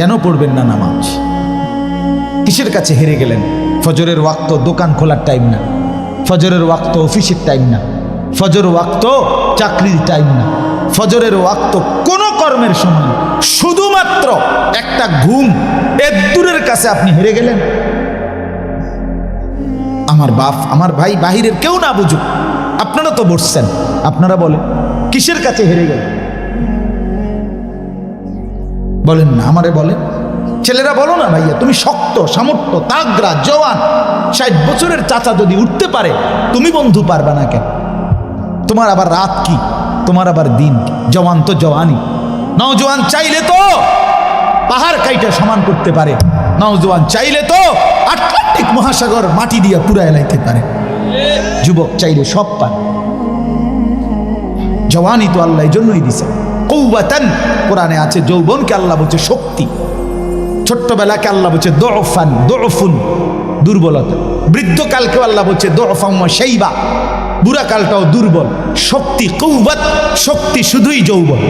কেন পড়বেন না নামাজ? কিসের কাছে হেরে গেলেন? ফজরের ওয়াক্ত দোকান খোলার টাইম না। ফজরের ওয়াক্ত অফিসের টাইম না। ফজর ওয়াক্ত চাকরির টাইম না। ফজরের ওয়াক্ত কোনো কর্মের সময় শুধুমাত্র একটা ঘুম। এদূরের কাছে আপনি হেরে গেলেন। আমার বাপ, আমার ভাই বাহিরের কেউ না বুঝুক। আপনারা তো বসছেন। আপনারা বলেন, কিসের কাছে হেরে গেলেন? বলেন না, আমারে বলেন। ছেলেরা বলো না ভাইয়া, তুমি শক্ত, সামর্থ্য তাগরা জওয়ান, ষাট বছরের চাচা যদি উঠতে পারে, তুমি বন্ধু পারবে না কেন? তোমার আবার রাত কি? তোমার আবার দিন কি? জওয়ান তো জওয়ানই। নওজোয়ান চাইলে তো পাহাড় কাইটা সমান করতে পারে। নওজোয়ান চাইলে তো আটলান্টিক মহাসাগর মাটি দিয়ে পুরা এলাইতে পারে। যুবক চাইলে সব পারে। জওয়ানই তো আল্লাহ জন্যই দিছে। কৌবাতান কোরআনে আছে, যৌবনকে আল্লাহ বলছে শক্তি। ছোট্টবেলাকে আল্লাহ বলছে দোফান, দোফুন, দুর্বলতা। বৃদ্ধকালকেও আল্লাহ বলছে দোফাম্মা সেইবা বুড়াকালটাও দুর্বল। শক্তি কৌবাত শক্তি শুধুই যৌবন।